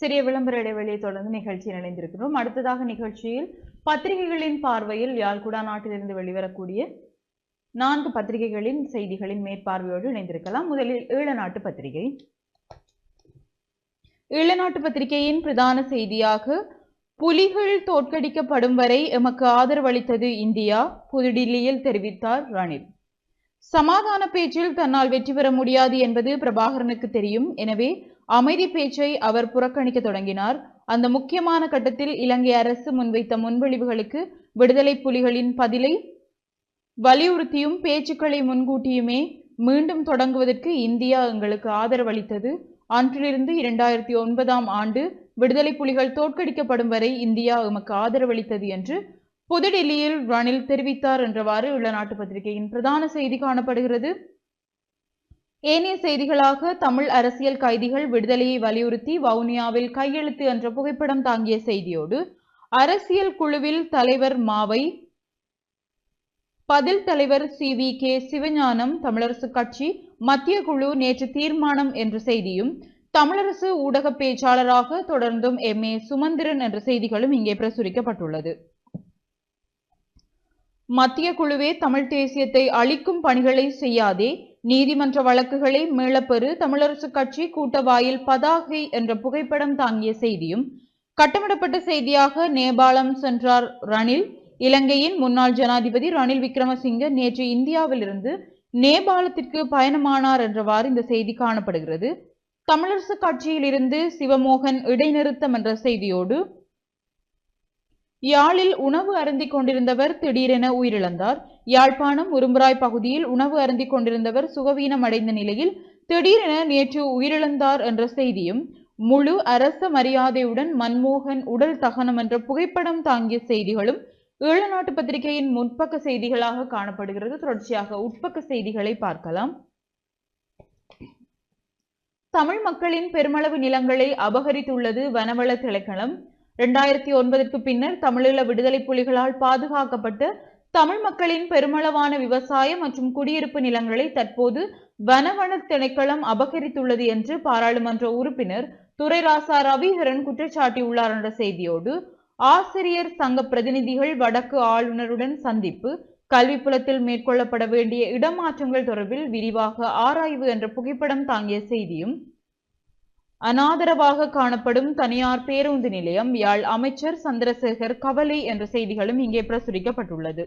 சிறிய விளம்பர இடைவெளியை தொடர்ந்து நிகழ்ச்சியில் இணைந்திருக்கிறோம். அடுத்ததாக நிகழ்ச்சியில் பத்திரிகைகளின் பார்வையில் யாழ்குடா நாட்டிலிருந்து வெளிவரக்கூடிய நான்கு பத்திரிகைகளின் செய்திகளின் மேற்பார்வையோடு இணைந்திருக்கலாம். முதலில் ஈழநாட்டு பத்திரிகை. ஈழநாட்டு பத்திரிகையின் பிரதான செய்தியாக புலிகள் தோற்கடிக்கப்படும் வரை எமக்கு ஆதரவளித்தது இந்தியா புதுடில்லியில் தெரிவித்தார் ரணில். சமாதான பேச்சில் தன்னால் வெற்றி பெற முடியாது என்பது பிரபாகரனுக்கு தெரியும். எனவே அமைதி பேச்சை அவர் புறக்கணிக்க தொடங்கினார். அந்த முக்கியமான கட்டத்தில் இலங்கை அரசு முன்வைத்த முன்வழிவுகளுக்கு விடுதலை புலிகளின் பதிலை வலியுறுத்தியும் பேச்சுக்களை முன்கூட்டியுமே மீண்டும் தொடங்குவதற்கு இந்தியா எங்களுக்கு ஆதரவளித்தது. அன்றிலிருந்து இரண்டாயிரத்தி ஒன்பதாம் ஆண்டு விடுதலை புலிகள் தோற்கடிக்கப்படும் வரை இந்தியா எமக்கு ஆதரவளித்தது என்று புதுடில்லியில் ரணில் தெரிவித்தார் என்றவாறு உள்ள நாட்டு பத்திரிகையின் பிரதான செய்தி காணப்படுகிறது. ஏனைய செய்திகளாக தமிழ் அரசியல் கைதிகள் விடுதலையை வலியுறுத்தி வவுனியாவில் கையெழுத்து என்ற புகைப்படம் தாங்கிய செய்தியோடு அரசியல் குழுவில் தலைவர் மாவை பதில் தலைவர் C. V. K. Sivagnanam Tamilarasu கட்சி மத்திய குழு நேற்று தீர்மானம் என்ற செய்தியும் தமிழரசு ஊடக பேச்சாளராக தொடர்ந்தும் எம். ஏ. சுமந்திரன் என்ற செய்திகளும் இங்கே பிரசுரிக்கப்பட்டுள்ளது. மத்திய குழுவே தமிழ் தேசியத்தை அழிக்கும் பணிகளை செய்யாதே நீதிமன்ற வழக்குகளை மீளப்பெறு தமிழரசு கட்சி கூட்டவாயில் பதாகை என்ற புகைப்படம் தாங்கிய செய்தியும் கட்டமிடப்பட்ட செய்தியாக நேபாளம் சென்றார் ரணில். இலங்கையின் முன்னாள் ஜனாதிபதி ரணில் விக்ரமசிங்க நேற்று இந்தியாவிலிருந்து நேபாளத்திற்கு பயணமானார் என்றவாறு இந்த செய்தி காணப்படுகிறது. தமிழரசு கட்சியிலிருந்து சிவமோகன் இடைநிறுத்தம் என்ற செய்தியோடு யாழில் உணவு அருந்திக் கொண்டிருந்தவர் திடீரென உயிரிழந்தார். யாழ்ப்பாணம் உரும்பராய் பகுதியில் உணவு அருந்திக் கொண்டிருந்தவர் சுகவீனம் அடைந்த நிலையில் திடீரென நேற்று உயிரிழந்தார் என்ற செய்தியும் முழு அரச மரியாதையுடன் மன்மோகன் உடல் தகனம் என்ற புகைப்படம் தாங்கிய செய்திகளும் ஈழநாட்டு பத்திரிகையின் முற்பக்க செய்திகளாக காணப்படுகிறது. தொடர்ச்சியாக உட்பக்க செய்திகளை பார்க்கலாம். தமிழ் மக்களின் பெருமளவு நிலங்களை அபகரித்துள்ளது வனவள திணைக்களம். இரண்டாயிரத்தி ஒன்பதற்கு பின்னர் தமிழீழ விடுதலை புலிகளால் பாதுகாக்கப்பட்டு தமிழ் மக்களின் பெருமளவான விவசாய மற்றும் குடியிருப்பு நிலங்களை தற்போது வனவன திணைக்களம் அபகரித்துள்ளது என்று பாராளுமன்ற உறுப்பினர் துரைராசா ரவிஹரன் குற்றச்சாட்டியுள்ளார் என்ற செய்தியோடு ஆசிரியர் சங்க பிரதிநிதிகள் வடக்கு ஆளுநருடன் சந்திப்பு கல்விப்புலத்தில் மேற்கொள்ளப்பட வேண்டிய இடமாற்றங்கள் தொடர்பில் விரிவாக ஆராய்வு என்ற புகைப்படம் தாங்கிய செய்தியும் அனாதரவாக காணப்படும் தனியார் பேருந்து நிலையம் யாழ் அமைச்சர் சந்திரசேகர் கவலை என்ற செய்திகளும் இங்கே பிரசுரிக்கப்பட்டுள்ளது.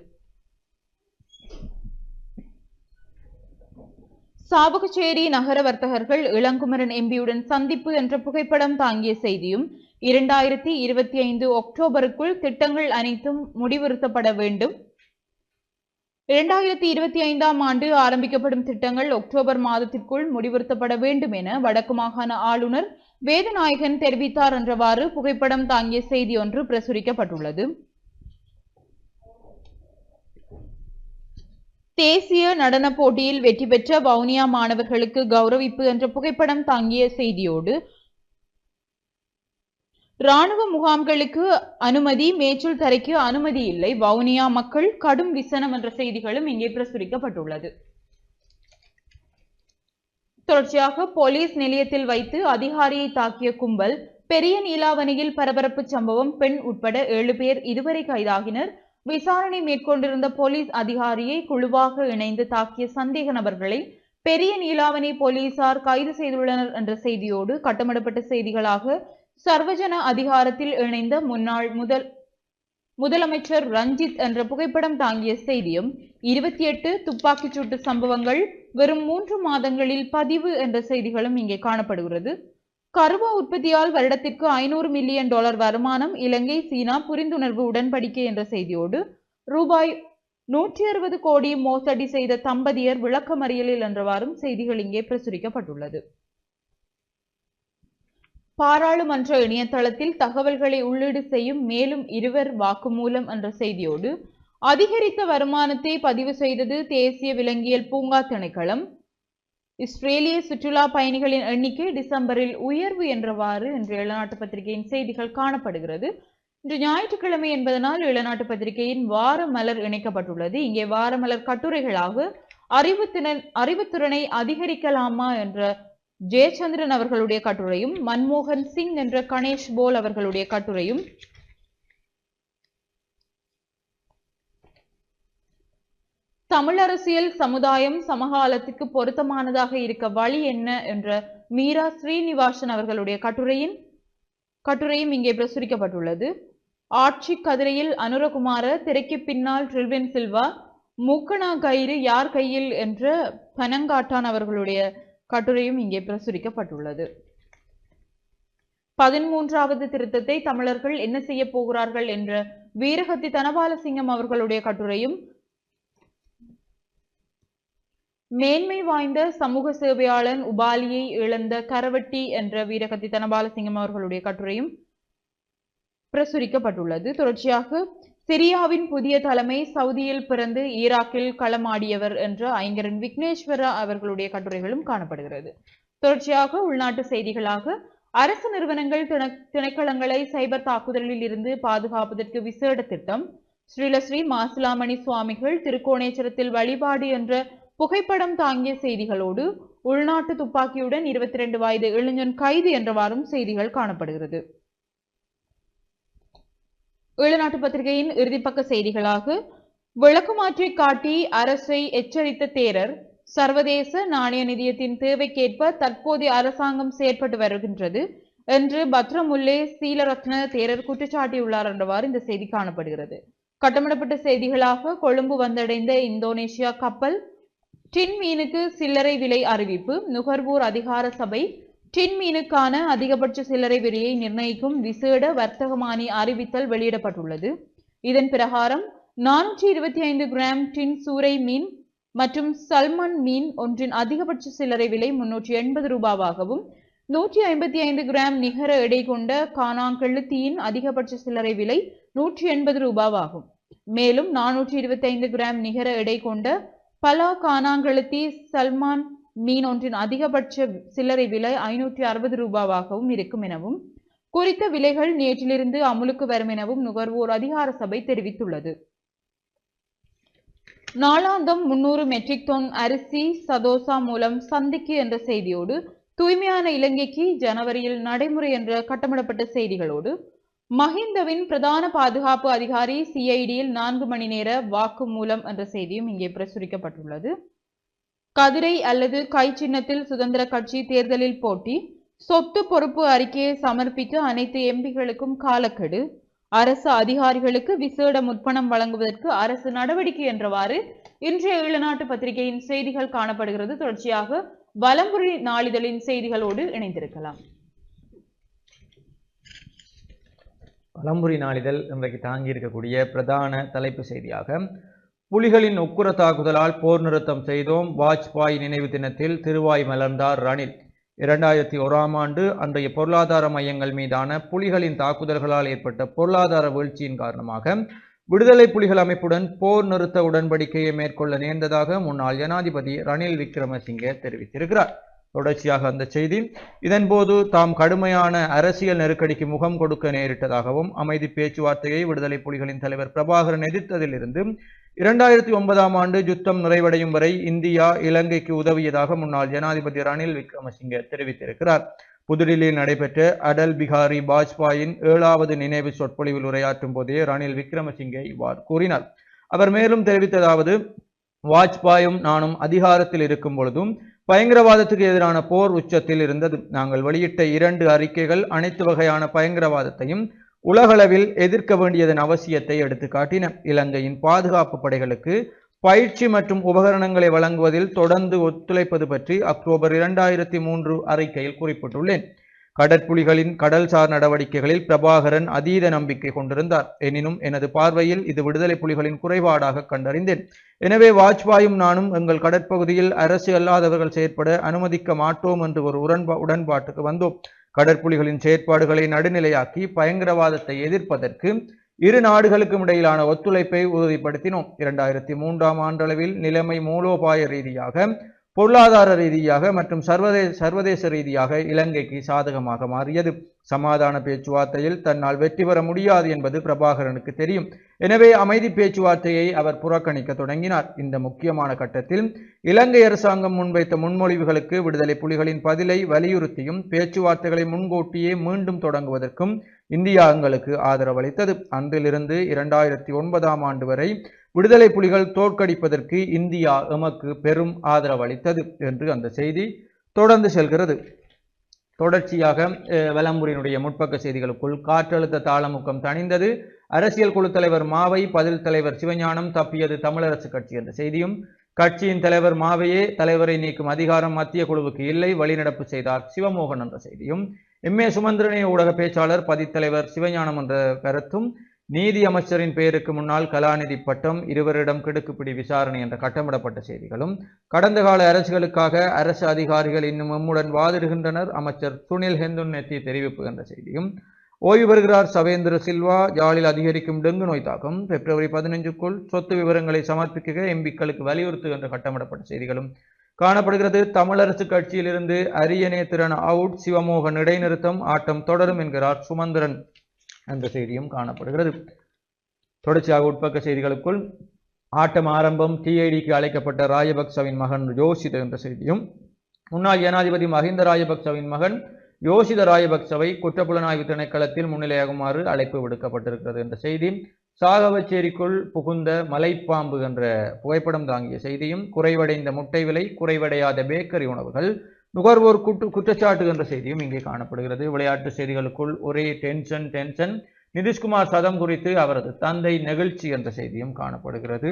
சாவகச்சேரி நகர வர்த்தகர்கள் இளங்குமரன் எம்பியுடன் சந்திப்பு என்ற புகைப்படம் தாங்கிய செய்தியும் இரண்டாயிரத்தி இருபத்தி ஐந்து அக்டோபருக்குள் திட்டங்கள் அனைத்தும் முடிவுறுத்தப்பட வேண்டும் இரண்டாயிரத்தி இருபத்தி ஐந்தாம் ஆண்டு ஆரம்பிக்கப்படும் திட்டங்கள் அக்டோபர் மாதத்திற்குள் முடிவுறுத்தப்பட வேண்டும் என வடக்கு மாகாண ஆளுநர் வேதநாயகன் தெரிவித்தார் என்றவாறு புகைப்படம் தாங்கிய செய்தி ஒன்று பிரசுரிக்கப்பட்டுள்ளது. தேசிய நடன போட்டியில் வெற்றி பெற்ற வவுனியா மாணவர்களுக்கு கௌரவிப்பு என்ற புகைப்படம் தாங்கிய செய்தியோடு ராணுவ முகாம்களுக்கு அனுமதி மேச்சூல் தரைக்கு அனுமதி இல்லை. வவுனியா மக்கள் கடும் விசனம் என்ற செய்திகளும் இங்கே பிரசுரிக்கப்பட்டுள்ளது. தொடர்ச்சியாக போலீஸ் நிலையத்தில் வைத்து அதிகாரியை தாக்கிய கும்பல் பெரிய நீலாவணியில் பரபரப்பு சம்பவம் பெண் உட்பட ஏழு பேர் இதுவரை கைதாகினர். விசாரணை மேற்கொண்டிருந்த போலீஸ் அதிகாரியை குழுவாக இணைந்து தாக்கிய சந்தேக நபர்களை பெரிய நீலாவணி போலீசார் கைது செய்துள்ளனர் என்ற செய்தியோடு கட்டமிடப்பட்ட செய்திகளாக சர்வஜன அதிகாரத்தில் இணைந்த முன்னாள் முதல் முதலமைச்சர் ரஞ்சித் என்ற புகைப்படம் தாங்கிய செய்தியும் இருபத்தி எட்டு துப்பாக்கிச் சூட்டு சம்பவங்கள் வெறும் மூன்று மாதங்களில் பதிவு என்ற செய்திகளும் இங்கே காணப்படுகிறது. கருவா உற்பத்தியால் வருடத்திற்கு ஐநூறு மில்லியன் டாலர் வருமானம் இலங்கை சீனா புரிந்துணர்வு உடன்படிக்கை என்ற செய்தியோடு ரூபாய் நூற்றி அறுபது கோடி மோசடி செய்த தம்பதியர் விளக்கமறியலில் என்றவாறும் செய்திகள் இங்கே பிரசுரிக்கப்பட்டுள்ளது. பாராளுமன்ற இணையதளத்தில் தகவல்களை உள்ளீடு செய்யும் மேலும் இருவர் வாக்குமூலம் என்ற செய்தியோடு அதிகரித்த வருமானத்தை பதிவு செய்தது தேசிய விலங்கியல் பூங்கா திணைக்களம். இஸ்ரேலிய சுற்றுலா பயணிகளின் எண்ணிக்கை டிசம்பரில் உயர்வு என்றவாறு இன்று இளநாட்டு பத்திரிகையின் செய்திகள் காணப்படுகிறது. இன்று ஞாயிற்றுக்கிழமை என்பதனால் இளநாட்டு பத்திரிகையின் வார மலர் இணைக்கப்பட்டுள்ளது. இங்கே வார மலர் கட்டுரைகளாக அறிவுத்திறன் அறிவுத்திறனை அதிகரிக்கலாமா? என்ற ஜெயச்சந்திரன் அவர்களுடைய கட்டுரையும் மன்மோகன் சிங் என்ற கணேஷ் போல் அவர்களுடைய கட்டுரையும். தமிழ் அரசியல் சமுதாயம் சமகாலத்துக்கு பொருத்தமானதாக இருக்க வழி என்ன என்ற மீரா ஸ்ரீனிவாசன் அவர்களுடைய கட்டுரையின் கட்டுரையும் இங்கே பிரசுரிக்கப்பட்டுள்ளது. ஆட்சி கதிரையில் அனுரகுமார திரைக்கு பின்னால் ட்ரில்வின் சில்வா மூக்கணா கயிறு யார் கையில் என்ற பனங்காட்டான் அவர்களுடைய கட்டுரையும் இங்கே பிரசுரிக்கப்பட்டுள்ளது. பதிமூன்றாவது திருத்தத்தை தமிழர்கள் என்ன செய்ய போகிறார்கள் என்ற வீரகத்தி தனபாலசிங்கம் அவர்களுடைய கட்டுரையும் மேன்மை வாய்ந்த சமூக சேவையாளன் உபாலியை இழந்த கரவட்டி என்ற வீரகத்தி தனபாலசிங்கம் அவர்களுடைய கட்டுரையும் பிரசுரிக்கப்பட்டுள்ளது. தொடர்ச்சியாக சிரியாவின் புதிய தலைமை சவுதியில் பிறந்து ஈராக்கில் களமாடியவர் என்ற ஐங்கரன் விக்னேஸ்வரா அவர்களுடைய கட்டுரைகளும் காணப்படுகிறது. தொடர்ச்சியாக உள்நாட்டு செய்திகளாக அரசு நிறுவனங்கள் திண- திணைக்களங்களை சைபர் தாக்குதலில் இருந்து பாதுகாப்பதற்கு விசேட திட்டம் ஸ்ரீலஸ்ரீ மாசிலாமணி சுவாமிகள் திருக்கோணேஸ்வரத்தில் வழிபாடு என்ற புகைப்படம் தாங்கிய செய்திகளோடு உள்நாட்டு துப்பாக்கியுடன் இருபத்தி ரெண்டு வயது இளைஞன் கைது என்றவாறும் செய்திகள் காணப்படுகிறது. ஈழநாட்டு பத்திரிகையின் இறுதிப்பக்க செய்திகளாக விளக்குமாற்றி காட்டி அரசை எச்சரித்த தேரர் சர்வதேச நாணய நிதியத்தின் தேவைக்கேற்ப தற்போதைய அரசாங்கம் செயற்பட்டு வருகின்றது என்று பத்ரமுல்லே சீலரத்ன தேரர் குற்றச்சாட்டியுள்ளார் என்றவாறு இந்த செய்தி காணப்படுகிறது. கட்டமிடப்பட்ட செய்திகளாக கொழும்பு வந்தடைந்த இந்தோனேஷியா கப்பல் டின் மீனுக்கு சில்லறை விலை அறிவிப்பு நுகர்வோர் அதிகார சபை டின் மீனுக்கான அதிகபட்ச சில்லறை விலையை நிர்ணயிக்கும் விசேட வர்த்தகமானி அறிவித்தல் வெளியிடப்பட்டுள்ளது. இதன் பிரகாரம் நானூற்றி இருபத்தி ஐந்து கிராம் டின் சூறை மீன் மற்றும் சல்மன் மீன் ஒன்றின் அதிகபட்ச சில்லறை விலை முன்னூற்றி எண்பது ரூபாவாகவும் நூற்றி ஐம்பத்தி ஐந்து கிராம் நிகர எடை கொண்ட காணாங்கெழுத்தியின் அதிகபட்ச சில்லறை விலை நூற்றி எண்பது ரூபாவாகும். மேலும் நானூற்றி இருபத்தி ஐந்து கிராம் நிகர எடை கொண்ட பலா காணாங்கெழுத்தி சல்மான் மீன் ஒன்றின் அதிகபட்ச சில்லறை விலை ஐநூற்றி அறுபது ரூபாவாகவும் இருக்கும் எனவும் குறித்த விலைகள் நேற்றிலிருந்து அமுலுக்கு வரும் எனவும் நுகர்வோர் அதிகார சபை தெரிவித்துள்ளது. நாளாந்தம் முன்னூறு மெட்ரிக் டன் அரிசி சதோசா மூலம் சந்திக்கு என்ற செய்தியோடு தூய்மையான இலங்கைக்கு ஜனவரியில் நடைமுறை என்ற கட்டமிடப்பட்ட செய்திகளோடு மஹிந்தவின் பிரதான பாதுகாப்பு அதிகாரி சிஐடியில் நான்கு மணி நேர வாக்கு மூலம் என்ற செய்தியும் இங்கே பிரசுரிக்கப்பட்டுள்ளது. கதிரை அல்லது கை சின்னத்தில் சுதந்திர கட்சி தேர்தலில் போட்டி சொத்து பொறுப்பு அறிக்கையை சமர்ப்பிக்க அனைத்து எம்பிகளுக்கும் காலக்கெடு அரசு அதிகாரிகளுக்கு விசேட முற்பணம் வழங்குவதற்கு அரசு நடவடிக்கை என்றவாறு இன்றைய ஈழநாட்டு பத்திரிகையின் செய்திகள் காணப்படுகிறது. தொடர்ச்சியாக வலம்புரி நாளிதழின் செய்திகளோடு இணைந்திருக்கலாம். வலம்புரி நாளிதழ் இன்றைக்கு தாங்கி இருக்கக்கூடிய பிரதான தலைப்பு செய்தியாக புலிகளின் உக்குர தாக்குதலால் போர் நிறுத்தம் செய்தோம். வாஜ்பாய் நினைவு தினத்தில் திருவாய் மலர்ந்தார் ரணில். இரண்டாயிரத்தி ஓராம் ஆண்டு அன்றைய பொருளாதார மையங்கள் மீதான புலிகளின் தாக்குதல்களால் ஏற்பட்ட பொருளாதார வீழ்ச்சியின் காரணமாக விடுதலை புலிகள் அமைப்புடன் போர் நிறுத்த உடன்படிக்கையை மேற்கொள்ள நேர்ந்ததாக முன்னாள் ஜனாதிபதி ரணில் விக்ரமசிங்கே தெரிவித்திருக்கிறார். தொடர்ச்சியாக அந்த செய்தி இதன்போது தாம் கடுமையான அரசியல் நெருக்கடிக்கு முகம் கொடுக்க நேரிட்டதாகவும் அமைதி பேச்சுவார்த்தையை விடுதலை புலிகளின் தலைவர் பிரபாகரன் எதிர்த்ததிலிருந்து இரண்டாயிரத்தி ஒன்பதாம் ஆண்டு யுத்தம் நிறைவடையும் வரை இந்தியா இலங்கைக்கு உதவியதாக முன்னாள் ஜனாதிபதி ரணில் விக்ரமசிங்கே தெரிவித்திருக்கிறார். புதுடில்லியில் நடைபெற்ற அடல் பிகாரி வாஜ்பாயின் ஏழாவது நினைவு சொற்பொழிவில் உரையாற்றும் போதே ரணில் விக்ரமசிங்கே இவ்வாறு கூறினார். அவர் மேலும் தெரிவித்ததாவது வாஜ்பாயும் நானும் அதிகாரத்தில் இருக்கும் பொழுதும் பயங்கரவாதத்துக்கு எதிரான போர் உச்சத்தில் இருந்தது. நாங்கள் வெளியிட்ட இரண்டு அறிக்கைகள் அனைத்து வகையான பயங்கரவாதத்தையும் உலகளவில் எதிர்க்க வேண்டியதன் அவசியத்தை எடுத்து காட்டின இலங்கையின் பாதுகாப்பு படைகளுக்கு பயிற்சி மற்றும் உபகரணங்களை வழங்குவதில் தொடர்ந்து ஒத்துழைப்பது பற்றி அக்டோபர் இரண்டாயிரத்தி மூன்று அறிக்கையில் குறிப்பிட்டுள்ளேன். கடற்புலிகளின் கடல்சார் நடவடிக்கைகளில் பிரபாகரன் அதீத நம்பிக்கை கொண்டிருந்தார். எனினும் எனது பார்வையில் இது விடுதலை புலிகளின் குறைபாடாக கண்டறிந்தேன். எனவே வாஜ்பாயும் நானும் எங்கள் கடற்பகுதியில் அரசு அல்லாதவர்கள் செயற்பட அனுமதிக்க மாட்டோம் என்று ஒரு உடன்பா உடன்பாட்டுக்கு வந்தோம். கடற்புலிகளின் செயற்பாடுகளை நடுநிலையாக்கி பயங்கரவாதத்தை எதிர்ப்பதற்கு இரு நாடுகளுக்கும் இடையிலான ஒத்துழைப்பை உறுதிப்படுத்தினோம். இரண்டாயிரத்தி மூன்றாம் ஆண்டளவில் நிலைமை மூலோபாய ரீதியாக பொருளாதார ரீதியாக மற்றும் சர்வதே சர்வதேச ரீதியாக இலங்கைக்கு சாதகமாக மாறியது. சமாதான பேச்சுவார்த்தையில் தன்னால் வெற்றி பெற முடியாது என்பது பிரபாகரனுக்கு தெரியும். எனவே அமைதி பேச்சுவார்த்தையை அவர் புறக்கணிக்க தொடங்கினார். இந்த முக்கியமான கட்டத்தில் இலங்கை அரசாங்கம் முன்வைத்த முன்மொழிவுகளுக்கு விடுதலை புலிகளின் பதிலை வலியுறுத்தியும் பேச்சுவார்த்தைகளை முன்கூட்டியே மீண்டும் தொடங்குவதற்கும் இந்தியா எங்களுக்கு ஆதரவளித்தது. அன்றிலிருந்து இரண்டாயிரத்தி ஒன்பதாம் ஆண்டு வரை விடுதலை புலிகள் தோற்கடிப்பதற்கு இந்தியா எமக்கு பெரும் ஆதரவளித்தது என்று அந்த செய்தி தொடர்ந்து செல்கிறது. தொடர்ச்சியாக வலம்புரியினுடைய முற்பக்க செய்திகளுக்குள் காற்றழுத்த தாளமுக்கம் தணிந்தது. அரசியல் குழு தலைவர் மாவை பதில் தலைவர் சிவஞானம் தப்பியது தமிழரசு கட்சி என்ற செய்தியும். கட்சியின் தலைவர் மாவையே தலைவரை நீக்கும் அதிகாரம் மத்திய குழுவுக்கு இல்லை வழிநடப்பு செய்தார் சிவமோகன் என்ற செய்தியும். எம். ஏ. சுமந்திரனே ஊடக பேச்சாளர் பதித்தலைவர் சிவஞானம் என்ற கருத்தும் நீதி அமைச்சரின் பெயருக்கு முன்னால் கலாநிதி பட்டம் இருவரிடம் கிடுக்குப்பிடி விசாரணை என்ற கட்டமிடப்பட்ட செய்திகளும் கடந்த கால அரசுகளுக்காக அரசு அதிகாரிகள் இன்னும் எம்முடன் வாதிடுகின்றனர் அமைச்சர் சுனில் ஹெந்துன் நெத்தி தெரிவிப்பு என்ற செய்தியும். ஓய்வு பெறுகிறார் சவேந்திர சில்வா ஜாலில் அதிகரிக்கும் டெங்கு நோய் தாக்கம். பிப்ரவரி பதினஞ்சுக்குள் சொத்து விவரங்களை சமர்ப்பிக்க எம்பிக்களுக்கு வலியுறுத்து என்ற கட்டமிடப்பட்ட செய்திகளும். காணப்படுகிறது தமிழரசு கட்சியிலிருந்து அரியணை திறன் அவுட் சிவமோகன் இடைநிறுத்தம் ஆட்டம் தொடரும் என்கிறார் சுமந்திரன். என்ற செய்தியும் காணப்படுகிறது. தொடர்ச்சியாக உட்பக்க செய்திகளுக்குள் ஆட்டம் ஆரம்பம் டிஐடிக்கு அழைக்கப்பட்ட ராஜபக்சவின் மகன் யோசித என்ற செய்தியும் முன்னாள் ஜனாதிபதி மஹிந்த ராஜபக்சவின் மகன் யோசித ராஜபக்சவை குற்றப்புலனாய்வு திணைக்களத்தில் முன்னிலையாகுமாறு அழைப்பு விடுக்கப்பட்டிருக்கிறது என்ற செய்தி சாகவச்சேரிக்குள் புகுந்த மலைப்பாம்பு என்ற புகைப்படம் தாங்கிய செய்தியும் குறைவடைந்த முட்டை விலை குறைவடையாத பேக்கரி உணவுகள் நுகர்வோர் குற்று குற்றச்சாட்டு என்ற செய்தியும் இங்கே காணப்படுகிறது. விளையாட்டு செய்திகளுக்குள் ஒரே டென்ஷன் டென்ஷன். நிதிஷ்குமார் சதம் குறித்து அவரது தந்தை நெகிழ்ச்சி என்ற செய்தியும் காணப்படுகிறது.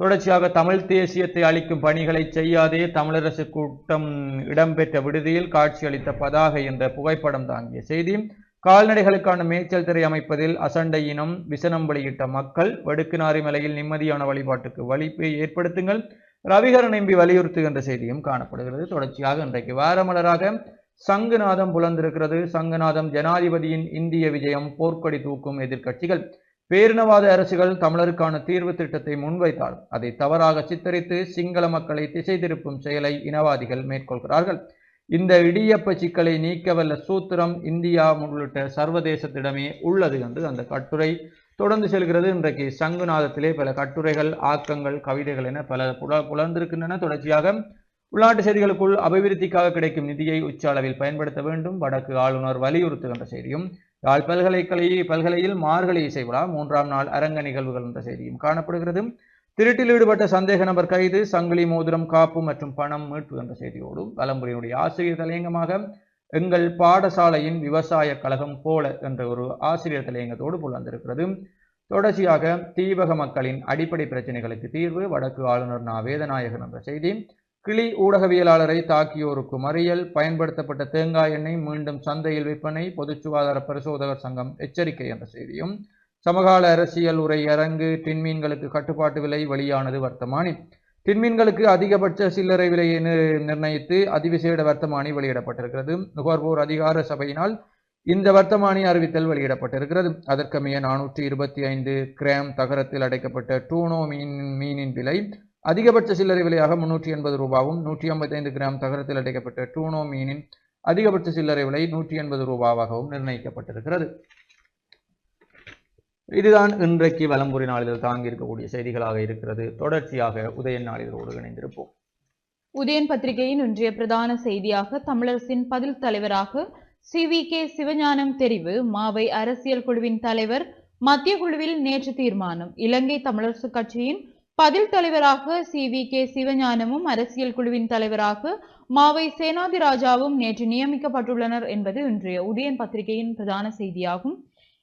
தொடர்ச்சியாக தமிழ் தேசியத்தை அளிக்கும் பணிகளை செய்யாதே தமிழரசு கூட்டம் இடம்பெற்ற விடுதியில் காட்சியளித்த பதாகை என்ற புகைப்படம் தாங்கிய செய்தி. கால்நடைகளுக்கான மேய்ச்சல் திரை அமைப்பதில் அசண்டை இனம் விசனம் வெளியிட்ட மக்கள் வடுக்கு நாரிமலையில் நிம்மதியான வழிபாட்டுக்கு வலிப்பை ஏற்படுத்துங்கள். ரவிகரன் எம்பி வலியுறுத்துகின்ற செய்தியும் காணப்படுகிறது. தொடர்ச்சியாக இன்றைக்கு வாரமலராக சங்குநாதம் புலந்திருக்கிறது. சங்குநாதம் ஜனாதிபதியின் இந்திய விஜயம் போர்க்கொடி தூக்கும் எதிர்க்கட்சிகள். பேரினவாத அரசுகள் தமிழருக்கான தீர்வு திட்டத்தை முன்வைத்தால் அதை தவறாக சித்தரித்து சிங்கள மக்களை திசை திருப்பும் செயலை இனவாதிகள் மேற்கொள்கிறார்கள். இந்த இடியப்ப சிக்கலை நீக்கவல்ல சூத்திரம் இந்தியா உள்ளிட்ட சர்வதேசத்திடமே உள்ளது என்று அந்த கட்டுரை தொடர்ந்து செல்கிறது. இன்றைக்கு சங்குநாதத்திலே பல கட்டுரைகள் ஆக்கங்கள் கவிதைகள் என பல புல புலர்ந்திருக்கின்றன. தொடர்ச்சியாக உள்நாட்டு செய்திகளுக்குள் அபிவிருத்திக்காக கிடைக்கும் நிதியை உச்ச அளவில் பயன்படுத்த வேண்டும். வடக்கு ஆளுநர் வலியுறுத்துகின்ற செய்தியும் யாழ் பல்கலைக்கழக பல்கலையில் மார்கழி இசை விழா மூன்றாம் நாள் அரங்க நிகழ்வுகள் என்ற செய்தியும் காணப்படுகிறது. திருட்டில் ஈடுபட்ட சந்தேக நபர் கைது சங்கிலி மோதிரம் காப்பு மற்றும் பணம் மீட்பு என்ற செய்தியோடும் வலம்புரியினுடைய ஆசிரியர் தலையங்கமாக எங்கள் பாடசாலையின் விவசாய கழகம் போல என்ற ஒரு ஆசிரியர் தலையங்கத்தோடு புலந்திருக்கிறது தொடர்ச்சியாக தீபக மக்களின் அடிப்படை பிரச்சனைகளுக்கு தீர்வு வடக்கு ஆளுநர் நா. வேதநாயகன் என்ற செய்தி கிளி ஊடகவியலாளரை தாக்கியோருக்கு மறியல் பயன்படுத்தப்பட்ட தேங்காய் எண்ணெய் மீண்டும் சந்தையில் விற்பனை பொது சுகாதார பரிசோதகர் சங்கம் எச்சரிக்கை என்ற செய்தியும் சமகால அரசியல் உரை அரங்கு டின்மீன்களுக்கு கட்டுப்பாட்டு விலை வெளியானது வர்த்தமானி. டின்மீன்களுக்கு அதிகபட்ச சில்லறை விலையை நிர்ணயித்து அதிவிசேட வர்த்தமானி வெளியிடப்பட்டிருக்கிறது. நுகர்வோர் அதிகார சபையினால் இந்த வர்த்தமானி அறிவித்தல் வெளியிடப்பட்டிருக்கிறது. அதற்கமைய நானூற்றி இருபத்தி ஐந்து கிராம் தகரத்தில் அடைக்கப்பட்ட டூனோ மீன் மீனின் விலை அதிகபட்ச சில்லறை விலையாக முன்னூற்றி எண்பது ரூபாவும் நூற்றி ஐம்பத்தைந்து கிராம் தகரத்தில் அடைக்கப்பட்ட டூனோ மீனின் அதிகபட்ச சில்லறை விலை நூற்றி எண்பது ரூபாவாகவும் நிர்ணயிக்கப்பட்டிருக்கிறது. இதுதான் இன்றைக்கு வலம்புரி நாளிதழ் தாங்கி இருக்கக்கூடிய செய்திகளாக இருக்கிறது. தொடர்ச்சியாக உதயன் நாளிதழோடு இணைந்திருப்போம். உதயன் பத்திரிகையின் இன்றைய பிரதான செய்தியாக தமிழரசின் பதில் தலைவராக சி வி கே சிவஞானம் தெரிவு மாவை அரசியல் குழுவின் தலைவர் மத்திய குழுவில் நேற்று தீர்மானம். இலங்கை தமிழரசு கட்சியின் பதில் தலைவராக சி வி கே சிவஞானமும் அரசியல் குழுவின் தலைவராக மாவை சேனாதிராஜாவும் நேற்று நியமிக்கப்பட்டுள்ளனர் என்பது இன்றைய உதயன் பத்திரிகையின் பிரதான செய்தியாகும்.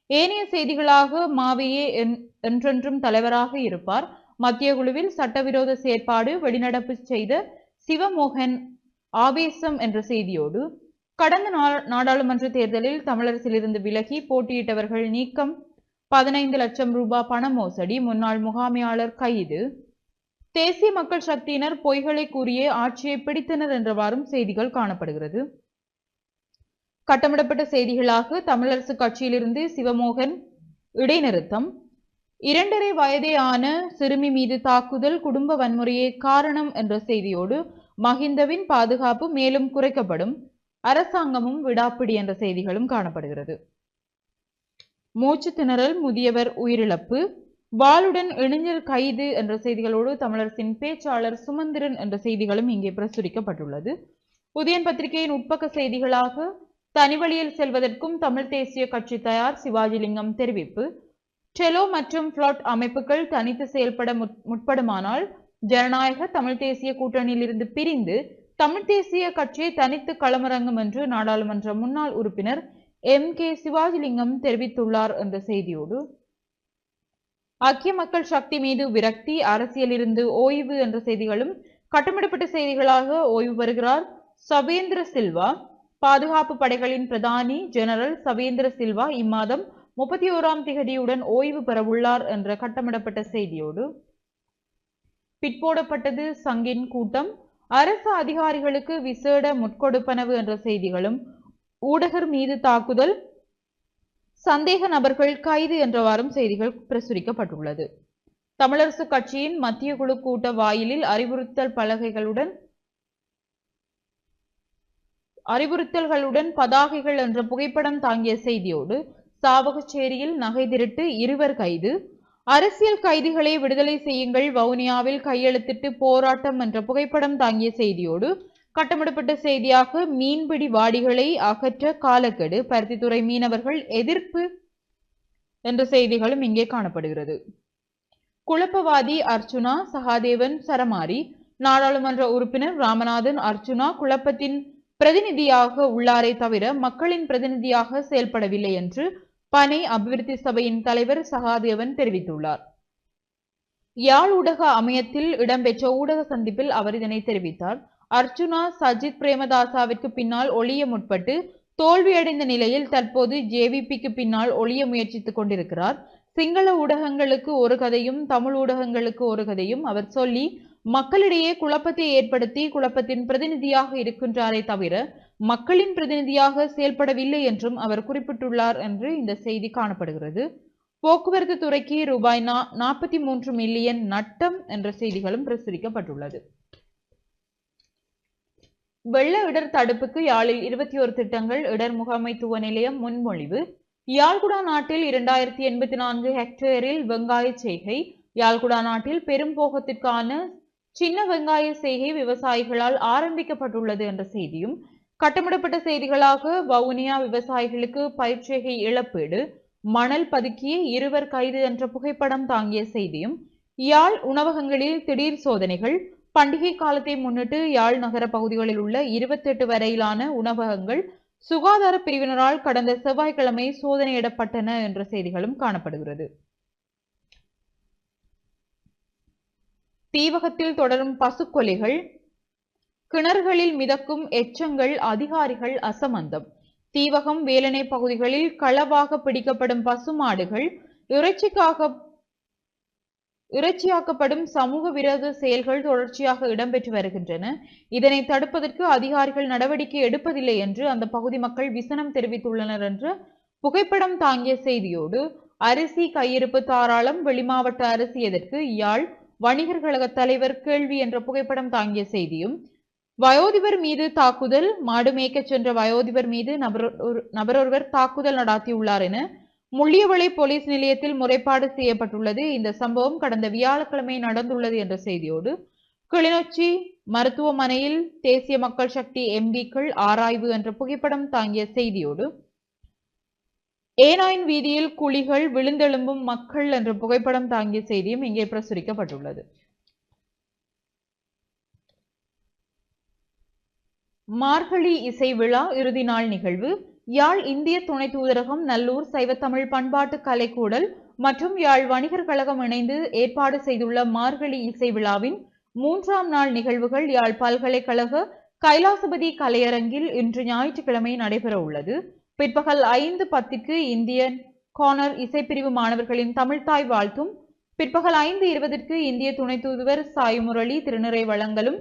ஏனைய செய்திகளாக மாவையே என்றென்றும் தலைவராக இருப்பார். மத்திய குழுவில் சட்டவிரோத செயற்பாடு வெளிநடப்பு செய்த சிவமோகன் ஆவேசம் என்ற செய்தியோடு கடந்த நா- நாடாளுமன்ற தேர்தலில் தமிழரசிலிருந்து விலகி போட்டியிட்டவர்கள் நீக்கம் பதினைந்து லட்சம் ரூபாய் பண மோசடி முன்னாள் முகாமையாளர் கைது. தேசிய மக்கள் சக்தியினர் பொய்களை கூறியே ஆட்சியை பிடித்தனர் என்றவாறும் செய்திகள் காணப்படுகிறது. கட்டமிடப்பட்ட செய்திகளாக தமிழரசு கட்சியிலிருந்து சிவமோகன் இடைநிறுத்தம். இரண்டரை வயதே ஆன சிறுமி மீது தாக்குதல் குடும்ப வன்முறையே காரணம் என்ற செய்தியோடு மஹிந்தவின் பாதுகாப்பு மேலும் குறைக்கப்படும். அரசாங்கமும் விடாப்பிடி என்ற செய்திகளும் காணப்படுகிறது. மூச்சு திணறல் முதியவர் உயிரிழப்பு வாளுடன் இளைஞர் கைது என்ற செய்திகளோடு தமிழரசின் பேச்சாளர் சுமந்திரன் என்ற செய்திகளும் இங்கே பிரசுரிக்கப்பட்டுள்ளது. உதயன் பத்திரிகையின் உட்பக்க செய்திகளாக தனிவழியில் செல்வதற்கும் தமிழ் தேசிய கட்சி தயார் சிவாஜிலிங்கம் தெரிவிப்பு. டெலோ மற்றும் பிளாட் அமைப்புகள் தனித்து செயல்பட முற்படுமானால் ஜனநாயக தமிழ் தேசிய கூட்டணியில் இருந்து பிரிந்து தமிழ் தேசிய கட்சியை தனித்து களமிறங்கும் என்று நாடாளுமன்ற முன்னாள் உறுப்பினர் எம். கே. சிவாஜிலிங்கம் தெரிவித்துள்ளார் என்ற செய்தியோடு. ஐக்கிய மக்கள் சக்தி மீது விரக்தி அரசியலிருந்து ஓய்வு என்ற செய்திகளும் கட்டமிடப்பட்ட செய்திகளாக ஓய்வு பெறுகிறார் சவேந்திர சில்வா. பாதுகாப்பு படைகளின் பிரதானி ஜெனரல் சவேந்திர சில்வா இம்மாதம் முப்பத்தி ஓராம் திகதியுடன் ஓய்வு பெறவுள்ளார் என்ற கட்டமிடப்பட்ட செய்தியோடு பிற்போடப்பட்டது சங்கின் கூட்டம். அரசு அதிகாரிகளுக்கு விசேட முட்கொடுப்பனவு என்ற செய்திகளும் ஊடகர் மீது தாக்குதல் சந்தேக நபர்கள் கைது என்றவாறும் செய்திகள் பிரசுரிக்கப்பட்டுள்ளது. தமிழரசு கட்சியின் மத்திய குழு கூட்ட வாயிலில் அறிவுறுத்தல் பலகைகளுடன் அறிவுறுத்தல்களுடன் பதாகைகள் என்ற புகைப்படம் தாங்கிய செய்தியோடு சாவகச்சேரியில் நகை திருட்டு இருவர் கைது. அரசியல் கைதிகளை விடுதலை செய்யுங்கள் வவுனியாவில் கையெழுத்திட்டு போராட்டம் என்ற புகைப்படம் தாங்கிய செய்தியோடு கட்டமிடப்பட்ட செய்தியாக மீன்பிடி வாடிகளை அகற்ற காலக்கெடு பருத்தித்துறை மீனவர்கள் எதிர்ப்பு என்ற செய்திகளும் இங்கே காணப்படுகிறது. குழப்பவாதி அர்ச்சுனா சகாதேவன் சரமாரி நாடாளுமன்ற உறுப்பினர் ராமநாதன் அர்ச்சுனா குழப்பத்தின் பிரதிநிதியாக உள்ளாரே தவிர மக்களின் பிரதிநிதியாக செயல்படவில்லை என்று பனை அபிவிருத்தி சபையின் தலைவர் சகாதேவன் தெரிவித்துள்ளார். யாழ் ஊடக அமையத்தில் இடம்பெற்ற ஊடக சந்திப்பில் அவர் இதனை தெரிவித்தார். அர்ச்சுனா சஜித் பிரேமதாசாவிற்கு பின்னால் ஒளிய முற்பட்டு தோல்வியடைந்த நிலையில் தற்போது ஜேவிபிக்கு பின்னால் ஒளிய முயற்சித்துக் கொண்டிருக்கிறார். சிங்கள ஊடகங்களுக்கு ஒரு கதையும் தமிழ் ஊடகங்களுக்கு ஒரு கதையும் அவர் சொல்லி மக்களிடையே குழப்பத்தை ஏற்படுத்தி குழப்பத்தின் பிரதிநிதியாக இருக்கின்றாரே தவிர மக்களின் பிரதிநிதியாக செயல்படவில்லை என்றும் அவர் குறிப்பிட்டுள்ளார் என்று இந்த செய்தி காணப்படுகிறது. போக்குவரத்து துறைக்கு ரூபாய் நாற்பத்தி மூன்று மில்லியன் நட்டம் என்ற செய்திகளும் பிரசுரிக்கப்பட்டுள்ளது. வெள்ள இடர் தடுப்புக்கு யாழில் இருபத்தி ஒரு திட்டங்கள் இடர் முகாமைத்துவ நிலையம் முன்மொழிவு. யாழ்குடா நாட்டில் இரண்டாயிரத்தி எண்பத்தி நான்கு ஹெக்டேரில் வெங்காய செய்கை யாழ்குடா நாட்டில் பெரும்போகத்திற்கான சின்ன வெங்காய செய்கை விவசாயிகளால் ஆரம்பிக்கப்பட்டுள்ளது என்ற செய்தியும் கட்டமிடப்பட்ட செய்திகளாக வவுனியா விவசாயிகளுக்கு பயிர்ச்செய்கை இழப்பீடு மணல் பதுக்கிய இருவர் கைது என்ற புகைப்படம் தாங்கிய செய்தியும் யாழ் உணவகங்களில் திடீர் சோதனைகள் பண்டிகை காலத்தை முன்னிட்டு யாழ் நகர பகுதிகளில் உள்ள இருபத்தெட்டு வரையிலான உணவகங்கள் சுகாதார பிரிவினரால் கடந்த செவ்வாய்க்கிழமை சோதனையிடப்பட்டன என்ற செய்திகளும் காணப்படுகிறது. தீவகத்தில் தொடரும் பசுக்கொலைகள் கிணறுகளில் மிதக்கும் எச்சங்கள் அதிகாரிகள் அசமந்தம். தீவகம் வேலனை பகுதிகளில் களவாக பிடிக்கப்படும் பசுமாடுகள் இறைச்சிக்காக இறைச்சியாக்கப்படும் சமூக விரோத செயல்கள் தொடர்ச்சியாக இடம்பெற்று வருகின்றன. இதனை தடுப்பதற்கு அதிகாரிகள் நடவடிக்கை எடுப்பதில்லை என்று அந்த பகுதி மக்கள் விசனம் தெரிவித்துள்ளனர் என்று புகைப்படம் தாங்கிய செய்தியோடு அரிசி கையிருப்பு தாராளம் வெளிமாவட்ட அரிசி எதற்கு யாழ் வணிகர் கழக தலைவர் கேள்வி என்ற புகைப்படம் தாங்கிய செய்தியும் வயோதிபர் மீது தாக்குதல் மாடு மேய்க்கச் சென்ற வயோதிபர் மீது நபர் நபரொருவர் தாக்குதல் நடாத்தியுள்ளார் என முள்ளியவளை போலீஸ் நிலையத்தில் முறைப்பாடு செய்யப்பட்டுள்ளது. இந்த சம்பவம் கடந்த வியாழக்கிழமை நடந்துள்ளது என்ற செய்தியோடு கிளிநொச்சி மருத்துவமனையில் தேசிய மக்கள் சக்தி எம்பிக்கள் ஆராய்வு என்ற புகைப்படம் தாங்கிய செய்தியோடு ஏனாயின் வீதியில் குழிகள் விழுந்தெழும்பும் மக்கள் என்ற புகைப்படம் தாங்கிய செய்தியும் இங்கே பிரசுரிக்கப்பட்டுள்ளது. மார்கழி இசை விழா இறுதி நாள் நிகழ்வு. யாழ் இந்திய துணை தூதரகம் நல்லூர் சைவத்தமிழ் பண்பாட்டு கலைக்கூடல் மற்றும் யாழ் வணிகர் கழகம் இணைந்து ஏற்பாடு செய்துள்ள மார்கழி இசை விழாவின் மூன்றாம் நாள் நிகழ்வுகள் யாழ் பல்கலைக்கழக கைலாசபதி கலையரங்கில் இன்று ஞாயிற்றுக்கிழமை நடைபெற உள்ளது பிற்பகல் ஐந்து பத்திற்கு இந்தியன் கார்னர் இசைப்பிரிவு மாணவர்களின் தமிழ்தாய் வாழ்த்தும். பிற்பகல் ஐந்து இருபதற்கு இந்திய துணை தூதுவர் சாய் முரளி திருநிறை வழங்கலும்.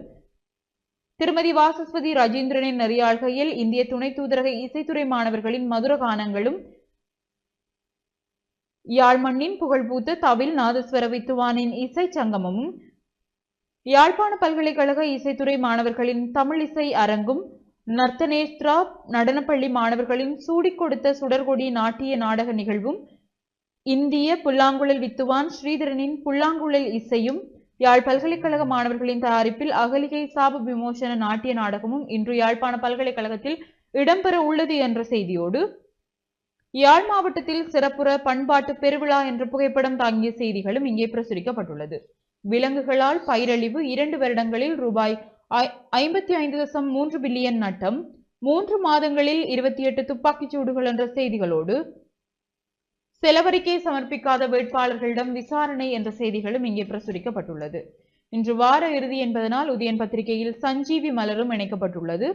திருமதி வாசஸ்வதி ரஜேந்திரனின் நெறியாழ்கையில் இந்திய துணை தூதரக இசைத்துறை மாணவர்களின் மதுர கானங்களும். யாழ் மண்ணின் புகழ்பூத்த தவில் நாதஸ்வர வித்துவானின் இசை சங்கமமும். யாழ்ப்பாண பல்கலைக்கழக இசைத்துறை மாணவர்களின் தமிழ் இசை அரங்கும். நர்த்தனேஸ்திரா நடனப்பள்ளி மாணவர்களின் சூடிக் கொடுத்த சுடர்கொடி நாட்டிய நாடக நிகழ்வும் இந்திய புல்லாங்குழல் வித்துவான் ஸ்ரீதரனின் புல்லாங்குழல் இசையும் யாழ் பல்கலைக்கழக மாணவர்களின் தயாரிப்பில் அகலிகை சாப விமோசன நாட்டிய நாடகமும் இன்று யாழ்ப்பாண பல்கலைக்கழகத்தில் இடம்பெற உள்ளது என்ற செய்தியோடு யாழ் மாவட்டத்தில் சிறப்புற பண்பாட்டு பெருவிழா என்ற புகைப்படம் தாங்கிய செய்திகளும் இங்கே பிரசுரிக்கப்பட்டுள்ளது. விலங்குகளால் பயிரழிவு இரண்டு வருடங்களில் ரூபாய் ஐம்பத்தி ஐந்து தசம் மூன்று பில்லியன் நட்டம் மூன்று மாதங்களில் இருபத்தி எட்டு துப்பாக்கிச் சூடுகள் என்ற செய்திகளோடு செலவறிக்கை சமர்ப்பிக்காத வேட்பாளர்களிடம் விசாரணை என்ற செய்திகளும் இங்கே பிரசுரிக்கப்பட்டுள்ளது. இன்று வார இறுதி என்பதனால் உதயன் பத்திரிகையில் சஞ்சீவி மலரும் இணைக்கப்பட்டுள்ளது.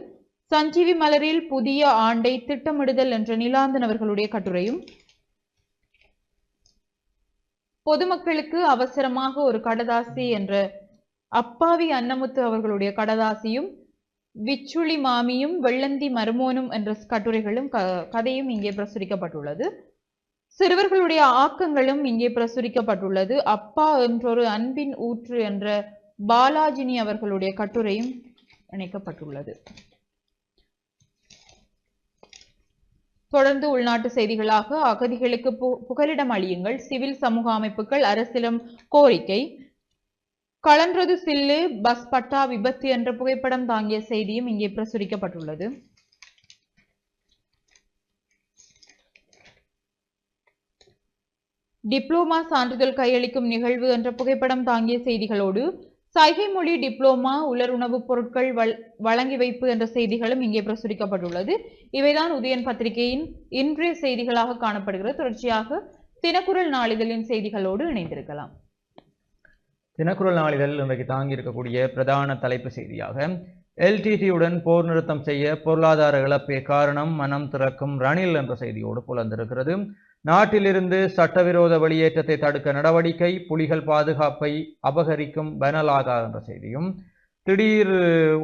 சஞ்சீவி மலரில் புதிய ஆண்டை திட்டமிடுதல் என்ற நிலாந்தன் அவர்களுடைய கட்டுரையும் பொதுமக்களுக்கு அவசரமாக ஒரு கடதாசி என்ற அப்பாவி அன்னமுத்து அவர்களுடைய கடதாசியும் விச்சுளி மாமியும் வெள்ளந்தி மருமோனும் என்ற கட்டுரைகளும் க- கதையும் இங்கே பிரசுரிக்கப்பட்டுள்ளது. சிறுவர்களுடைய ஆக்கங்களும் இங்கே பிரசுரிக்கப்பட்டுள்ளது. அப்பா என்றொரு அன்பின் ஊற்று என்ற பாலாஜினி அவர்களுடைய கட்டுரையும் இணைக்கப்பட்டுள்ளது. தொடர்ந்து உள்நாட்டு செய்திகளாக அகதிகளுக்கு பு- புகலிடம் அளியுங்கள். சிவில் சமூக அமைப்புகள் அரசிடம் கோரிக்கை. கலன்றது சில்லு பஸ் பட்டா விபத்து என்ற புகைப்படம் தாங்கிய செய்தியும் இங்கே பிரசுரிக்கப்பட்டுள்ளது. டிப்ளோமா சான்றிதழ் கையளிக்கும் நிகழ்வு என்ற புகைப்படம் தாங்கிய செய்திகளோடு சைகை மொழி டிப்ளோமா உலர் உணவுப் பொருட்கள் வழங்கி வைப்பு என்ற செய்திகளும் இங்கே பிரசுரிக்கப்பட்டுள்ளது. இவைதான் உதயன் பத்திரிகையின் இன்றைய செய்திகளாக காணப்படுகிறது. தொடர்ச்சியாக தினக்குரல் நாளிதழின் செய்திகளோடு இணைந்திருக்கலாம். தினக்குரல் நாளிதழ் இன்றைக்கு தாங்கி இருக்கக்கூடிய பிரதான தலைப்பு செய்தியாக எல்டிடியுடன் போர் நிறுத்தம் செய்ய பொருளாதார இழப்பே காரணம் மனம் திறக்கும் ரணில் என்ற செய்தியோடு புலந்திருக்கிறது. நாட்டிலிருந்து சட்டவிரோத வெளியேற்றத்தை தடுக்க நடவடிக்கை புலிகள் பாதுகாப்பை அபகரிக்கும் பெனலாகா என்ற செய்தியும் திடீர்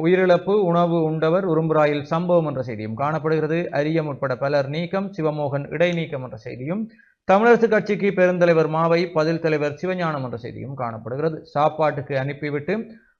உயிரிழப்பு உணவு உண்டவர் உரும்புராயில் சம்பவம் என்ற செய்தியும் காணப்படுகிறது. அரியம் உட்பட பலர் நீக்கம் சிவமோகன் இடைநீக்கம் என்ற செய்தியும் தமிழரசு கட்சிக்கு பெருந்தலைவர் மாவை பதில் தலைவர் சிவஞானம் என்ற செய்தியும் காணப்படுகிறது. சாப்பாட்டுக்கு அனுப்பிவிட்டு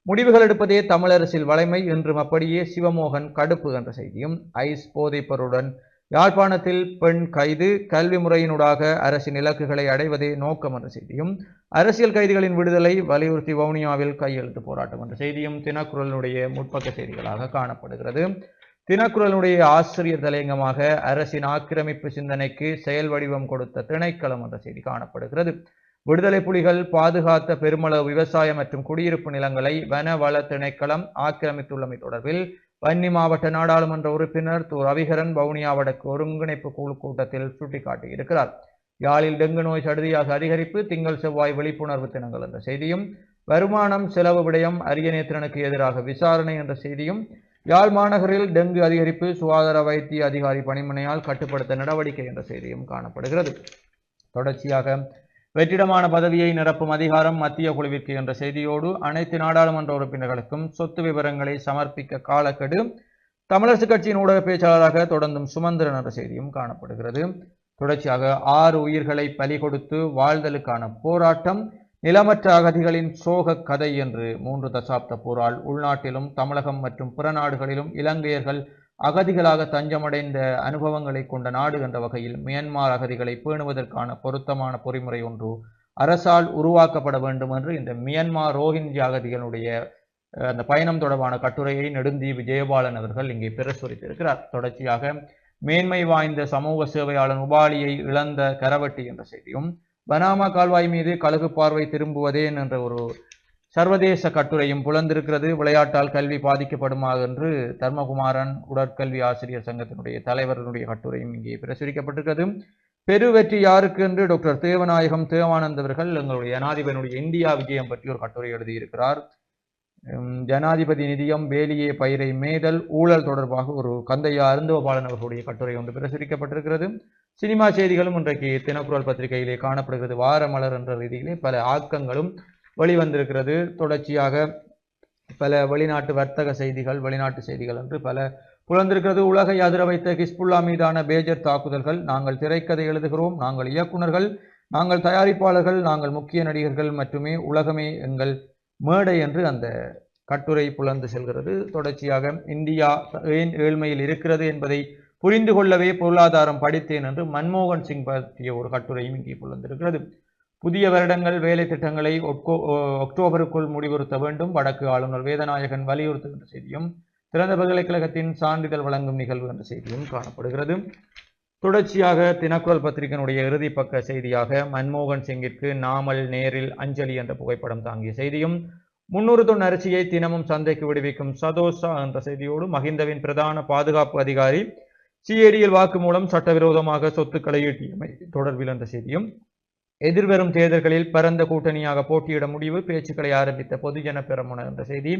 முடிவுகள் எடுப்பதே தமிழரசில் வளைமை என்றும் அப்படியே சிவமோகன் கடுப்பு என்ற செய்தியும் ஐஸ் போதைப்பொருளுடன் யாழ்ப்பாணத்தில் பெண் கைது கல்வி முறையினூடாக அரசின் இலக்குகளை அடைவதே நோக்கம் என்ற செய்தியும் அரசியல் கைதிகளின் விடுதலை வலியுறுத்தி வவுனியாவில் கையெழுத்து போராட்டம் என்ற செய்தியும் தினக்குரலினுடைய முற்பக்க செய்திகளாக காணப்படுகிறது. தினக்குரலுடைய ஆசிரியர் தலையங்கமாக அரசின் ஆக்கிரமிப்பு சிந்தனைக்கு செயல் வடிவம் கொடுத்த திணைக்களம் என்ற செய்தி காணப்படுகிறது. விடுதலை புலிகள் பாதுகாத்த பெருமளவு விவசாய மற்றும் குடியிருப்பு நிலங்களை வன வள திணைக்களம் ஆக்கிரமித்துள்ளமை தொடர்பில் வன்னி மாவட்ட நாடாளுமன்ற உறுப்பினர் து ரவிகரன் வவுனியா வடக்கு ஒருங்கிணைப்பு குழு கூட்டத்தில் சுட்டிக்காட்டியிருக்கிறார். யாழில் டெங்கு நோய் சடுதியாக அதிகரிப்பு திங்கள் செவ்வாய் விழிப்புணர்வு தினங்கள் என்ற செய்தியும் வருமானம் செலவு விடயம் அரியநேத்திரனுக்கு எதிராக விசாரணை என்ற செய்தியும் யாழ் மாநகரில் டெங்கு அதிகரிப்பு சுகாதார வைத்திய அதிகாரி பணிமனையால் கட்டுப்படுத்த நடவடிக்கை என்ற செய்தியும் காணப்படுகிறது. தொடர்ச்சியாக வெற்றிடமான பதவியை நிரப்பும் அதிகாரம் மத்திய குழுவிற்கு என்ற செய்தியோடு அனைத்து நாடாளுமன்ற உறுப்பினர்களுக்கும் சொத்து விவரங்களை சமர்ப்பிக்க காலக்கெடு தமிழரசு கட்சியின் ஊடக பேச்சாளராக தொடர்ந்தும் சுமந்திரன் என்ற செய்தியும் காணப்படுகிறது. தொடர்ச்சியாக ஆறு உயிர்களை பலி கொடுத்து வாழ்தலுக்கான போராட்டம் நிலமற்ற அகதிகளின் சோக கதை என்று மூன்று தசாப்த போரால் உள்நாட்டிலும் தமிழகம் மற்றும் பிற நாடுகளிலும் இலங்கையர்கள் அகதிகளாக தஞ்சமடைந்த அனுபவங்களை கொண்ட நாடு என்ற வகையில் மியான்மர் அகதிகளை பேணுவதற்கான பொருத்தமான பொறிமுறை ஒன்று அரசால் உருவாக்கப்பட வேண்டும் என்று இந்த மியான்மர் ரோஹிஞ்சி அகதிகளுடைய அந்த பயணம் தொடர்பான கட்டுரையை நெடுந்தீவு ஜெயபாலன் அவர்கள் இங்கே பிரசுரித்திருக்கிறார். தொடர்ச்சியாக மேன்மை வாய்ந்த சமூக சேவையாளன் உபாலியை இழந்த கரவட்டி என்ற செய்தியும் பனாமா கால்வாய் மீது கழுகு பார்வை திரும்புவதேன் என்ற ஒரு சர்வதேச கட்டுரையும் புலந்திருக்கிறது. விளையாட்டால் கல்வி பாதிக்கப்படுமா என்று தர்மகுமாரன் உடற்கல்வி ஆசிரியர் சங்கத்தினுடைய தலைவரனுடைய கட்டுரையும் இங்கே பிரசுரிக்கப்பட்டிருக்கிறது. பெருவெற்றி யாருக்கு என்று டாக்டர் தேவநாயகம் தேவானந்த் அவர்கள் எங்களுடைய ஜனாதிபதியினுடைய இந்தியா விஜயம் பற்றி ஒரு கட்டுரை எழுதியிருக்கிறார். ஜனாதிபதி நிதியம் வேலியே பயிரை மேதல் ஊழல் தொடர்பாக ஒரு கந்தையா அருந்தவபாலன் அவர்களுடைய கட்டுரை ஒன்று பிரசுரிக்கப்பட்டிருக்கிறது. சினிமா செய்திகளும் இன்றைக்கு தினக்குரல் பத்திரிகையிலே காணப்படுகிறது. வாரமலர் என்ற ரீதியிலே பல ஆக்கங்களும் வெளிவந்திருக்கிறது. தொடர்ச்சியாக பல வெளிநாட்டு வர்த்தக செய்திகள் வெளிநாட்டு செய்திகள் என்று பல புலந்திருக்கிறது. உலகை அதிர வைத்த ஹிஸ்புல்லா மீதான பேஜர் தாக்குதல்கள் நாங்கள் திரைக்கதை எழுதுகிறோம் நாங்கள் இயக்குனர்கள் நாங்கள் தயாரிப்பாளர்கள் நாங்கள் முக்கிய நடிகர்கள் மட்டுமே உலகமே எங்கள் மேடை என்று அந்த கட்டுரை புலந்து செல்கிறது. தொடர்ச்சியாக இந்தியா ஏன் ஏழ்மையில் இருக்கிறது என்பதை புரிந்து கொள்ளவே பொருளாதாரம் படித்தேன் என்று மன்மோகன் சிங் பற்றிய ஒரு கட்டுரையும் இங்கே புலந்திருக்கிறது. புதிய வருடங்கள் வேலை திட்டங்களை அக்டோபருக்குள் முடிவுறுத்த வேண்டும். வடக்கு ஆளுநர் வேதநாயகன் வலியுறுத்துகின்ற செய்தியும் திறந்த பல்கலைக்கழகத்தின் சான்றிதழ் வழங்கும் நிகழ்வு என்ற செய்தியும் காணப்படுகிறது. தொடர்ச்சியாக தினக்குரல் பத்திரிகையினுடைய இறுதி பக்க செய்தியாக மன்மோகன் சிங்கிற்கு நாமல் நேரில் அஞ்சலி என்ற புகைப்படம் தாங்கிய செய்தியும் முன்னூறு தொன் அரிசியை தினமும் சந்தைக்கு விடுவிக்கும் சதோசா என்ற செய்தியோடு மஹிந்தவின் பிரதான பாதுகாப்பு அதிகாரி சிஏடியில் வாக்கு மூலம் சட்டவிரோதமாக சொத்துக்களை ஈட்டியமை தொடர்பில் என்ற செய்தியும் எதிர்வரும் தேர்தல்களில் பரந்த கூட்டணியாக போட்டியிட முடிவு பேச்சுக்களை ஆரம்பித்த பொதுஜன பெரமுன என்ற செய்தி.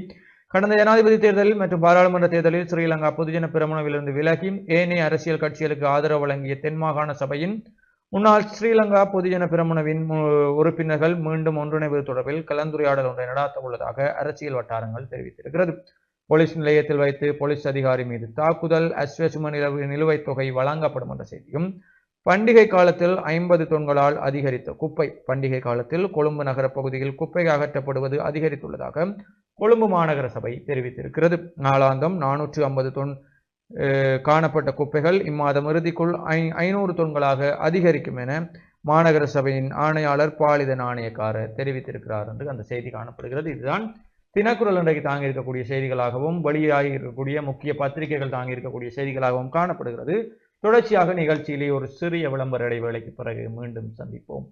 கடந்த ஜனாதிபதி தேர்தலில் மற்றும் பாராளுமன்ற தேர்தலில் ஸ்ரீலங்கா பொதுஜன பெரமுனவிலிருந்து விலகி ஏனைய அரசியல் கட்சிகளுக்கு ஆதரவு வழங்கிய தென்மாகாண சபையின் முன்னாள் ஸ்ரீலங்கா பொதுஜன பெரமுனவின் உறுப்பினர்கள் மீண்டும் ஒன்றிணைவது தொடர்பில் கலந்துரையாடல் ஒன்றை நடாத்த உள்ளதாக அரசியல் வட்டாரங்கள் தெரிவித்திருக்கிறது. போலீஸ் நிலையத்தில் வைத்து போலீஸ் அதிகாரி மீது தாக்குதல் அஸ்வசும நிலவு நிலுவைத் தொகை வழங்கப்படும் என்ற செய்தியும் பண்டிகை காலத்தில் ஐம்பது தொன்களால் அதிகரித்த குப்பை. பண்டிகை காலத்தில் கொழும்பு நகர பகுதியில் குப்பை அகற்றப்படுவது அதிகரித்துள்ளதாக கொழும்பு மாநகர சபை தெரிவித்திருக்கிறது. நாளாந்தம் நானூற்று ஐம்பது தொன் காணப்பட்ட குப்பைகள் இம்மாதம் இறுதிக்குள் ஐ ஐநூறு தொன்களாக அதிகரிக்கும் என மாநகர சபையின் ஆணையாளர் பாலித நாணயக்காரர் தெரிவித்திருக்கிறார் என்று அந்த செய்தி காணப்படுகிறது. இதுதான் தினக்குரல் இன்றைக்கு தாங்கி இருக்கக்கூடிய செய்திகளாகவும் வெளியாகி இருக்கக்கூடிய முக்கிய பத்திரிகைகள் தாங்கி இருக்கக்கூடிய செய்திகளாகவும் காணப்படுகிறது. தொடர்ச்சியாக நிகழ்ச்சியிலே ஒரு சிறிய விளம்பர இடைவேளைக்கு பிறகு மீண்டும் சந்திப்போம்.